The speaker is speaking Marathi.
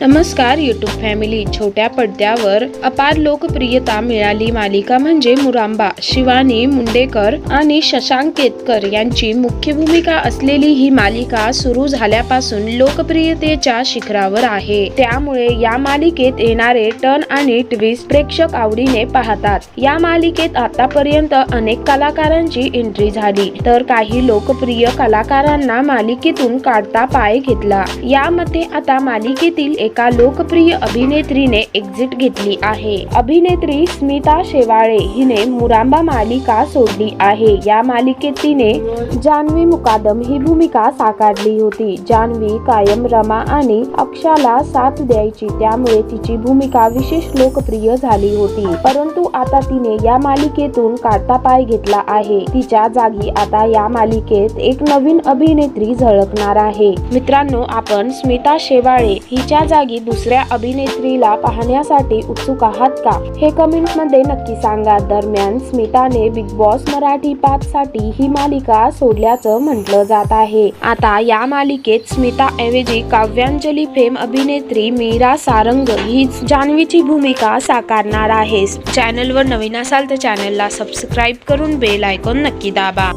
नमस्कार युट्यूब फॅमिली छोट्या पडद्यावर अपार लोकप्रियता मिळाली मालिका म्हणजे मुरांबा शिवानी मुंडेकर आणि शशांक केतकर यांची मुख्य भूमिका असलेली ही मालिका सुरू झाल्यापासून लोकप्रियतेच्या शिखरावर आहे. त्यामुळे या मालिकेत येणारे टर्न आणि ट्विस्ट प्रेक्षक आवडीने पाहतात. या मालिकेत आतापर्यंत अनेक कलाकारांची एंट्री झाली तर काही लोकप्रिय कलाकारांना मालिकेतून काढता पाय घेतला. यामध्ये आता मालिकेतील एका लोकप्रिय अभिनेत्रीने एक्झिट घेतली आहे. अभिनेत्री स्मिता शेवाळे हिने मुरांबा मालिका सोडली आहे. या मालिकेत तिने जान्हवी मुकादम ही भूमिका साकारली होती. जान्हवी कायम रमा आणि अक्षाला साथ द्यायची त्यामुळे तिची भूमिका विशेष लोकप्रिय झाली होती. परंतु आता तिने या मालिकेतून काढता पाय घेतला आहे. तिच्या जागी आता या मालिकेत एक नवीन अभिनेत्री झळकणार आहे. मित्रांनो आपण स्मिता शेवाळे हिच्या जागी दुसऱ्या अभिनेत्रीला पाहण्यासाठी उत्सुक आहात का? हे कमेंटमध्ये नक्की सांगा. दरम्यान स्मिताने बिग बॉस मराठी पाच साठी ही मालिका सोडल्याचं म्हटलं जात आहे. आता या मालिकेत स्मिता ऐवजी काव्यांजली फेम अभिनेत्री मीरा सारंग हीच जान्हवीची भूमिका साकारणार आहे. चॅनलवर नवीन असाल तर चॅनलला सबस्क्राईब करून बेल आयकॉन नक्की दाबा.